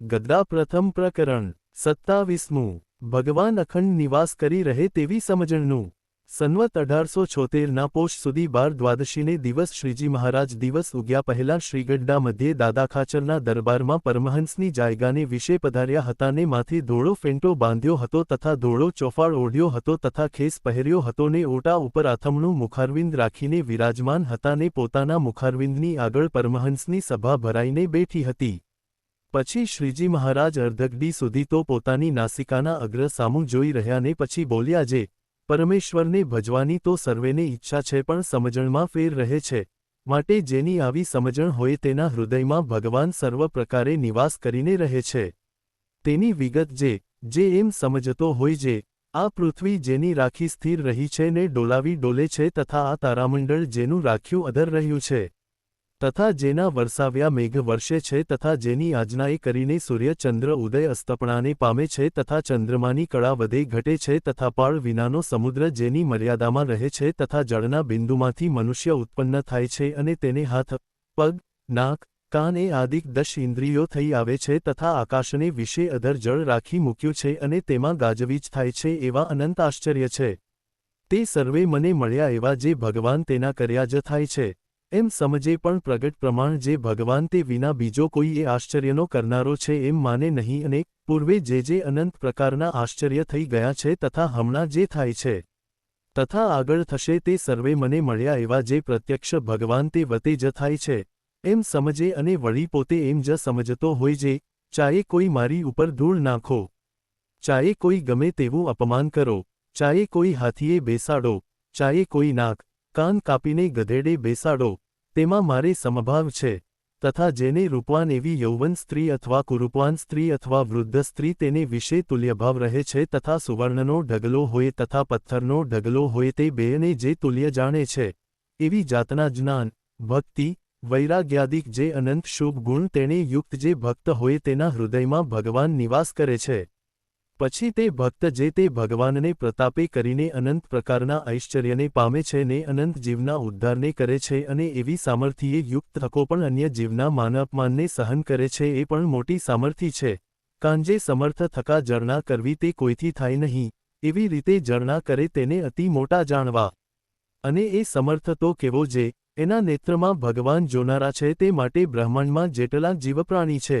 ગદ્દા પ્રથમ પ્રકરણ, સત્તાવીસમું. ભગવાન અખંડ નિવાસ કરી રહે તેવી સમજણનું. સન્વત અઢારસો છોતેરના પોષ સુધી બાર દ્વાદશીને દિવસ શ્રીજી મહારાજ દિવસ ઉગ્યા પહેલાં શ્રીગઢડા મધ્યે દાદા ખાચરના દરબારમાં પરમહંસની જાયગાને વિશે પધાર્યા હતા ને માથે ધોળો ફેંટો બાંધ્યો હતો તથા ધોળો ચોફાળ ઓઢ્યો હતો તથા ખેસ પહેર્યો હતો ને ઓટા ઉપર આથમણું મુખારવિંદ રાખીને વિરાજમાન હતા ને પોતાના મુખારવિંદની આગળ પરમહંસની સભા ભરાઈને બેઠી હતી. પછી શ્રીજી મહારાજ અર્ધગડી સુધી તો પોતાની નાસિકાના અગ્ર સામું જોઈ રહ્યાને પછી બોલ્યા જે, પરમેશ્વરને ભજવાની તો સર્વેને ઈચ્છા છે પણ સમજણમાં ફેર રહે છે. માટે જેની આવી સમજણ હોય તેના હૃદયમાં ભગવાન સર્વ પ્રકારે નિવાસ કરીને રહે છે. તેની વિગત જે જે એમ સમજતો હોય જે, આ પૃથ્વી જેની રાખી સ્થિર રહી છે ને ડોલાવી ડોલે છે તથા આ તારામંડળ જેનું રાખ્યું અધર રહ્યું છે. તથા જેના વરસાવ્યા મેઘ વર્ષે છે તથા જેની આજ્ઞાએ કરીને સૂર્ય ચંદ્ર ઉદય અસ્તપણાને પામે છે તથા ચંદ્રમાની કળા વધે ઘટે છે તથા પાળ વિનાનો સમુદ્ર જેની મર્યાદામાં રહે છે તથા જળના બિંદુમાંથી મનુષ્ય ઉત્પન્ન થાય છે અને તેને હાથ, પગ, નાક, કાન એ આદિક દશ ઇન્દ્રિયો થઈ આવે છે તથા આકાશને વિશે અધર જળ રાખી મૂક્યું છે અને તેમાં ગાજવીજ થાય છે એવા અનંત આશ્ચર્ય છે. તે સર્વે મને મળ્યા એવા જે ભગવાન તેના કર્યા જ થાય છે. એમ સમજે પણ પ્રગટ પ્રમાણ જે ભગવાન તે વિના બીજો કોઈ એ આશ્ચર્યનો કરનારો છે એમ માને નહીં અને પૂર્વે જે જે અનંત પ્રકારના આશ્ચર્ય થઈ ગયા છે તથા હમણાં જે થાય છે, તથા આગળ થશે તે સર્વે મને મળ્યા એવા જે પ્રત્યક્ષ ભગવાન તે વતે જ થાય છે, એમ સમજે અને વળી પોતે એમ જ સમજતો હોય જે ચાહે કોઈ મારી ઉપર ધૂળ નાખો ચાહે કોઈ ગમે તેવું અપમાન કરો ચાહે કોઈ હાથીએ બેસાડો ચાહે કોઈ નાક કાન કાપીને ગધેડે બેસાડો, તેમાં મારે સમભાવ છે, તથા જેને રૂપવાન એવી યૌવન સ્ત્રી અથવા કુરૂપવાન સ્ત્રી અથવા વૃદ્ધ સ્ત્રી તેને વિશે તુલ્યભાવ રહે છે તથા સુવર્ણનો ઢગલો હોય તથા પથ્થરનો ઢગલો હોય તે બેયને જે તુલ્ય જાણે છે, એવી જાતના જ્ઞાન, ભક્તિ, વૈરાગ્યાદિક જે અનંત શુભ ગુણ તેણે યુક્ત જે ભક્ત હોય તેના હૃદયમાં ભગવાન નિવાસ કરે છે. પછી તે ભક્ત જે તે ભગવાનને પ્રતાપે કરીને અનંત પ્રકારના ઐશ્ચર્યને પામે છે ને અનંત જીવના ઉદ્ધારને કરે છે અને એવી સામર્થ્યએ યુક્ત થકો પણ અન્ય જીવના માનઅપમાનને સહન કરે છે એ પણ મોટી સામર્થ્ય છે. કાંજે સમર્થ થકા જરણા કરવી તે કોઈથી થાય નહીં, એવી રીતે જરણા કરે તેને અતિ મોટા જાણવા. અને એ સમર્થ તો કેવો જે, એના નેત્રમાં ભગવાન જોનારા છે તે માટે બ્રહ્માંડમાં જેટલા જીવપ્રાણી છે.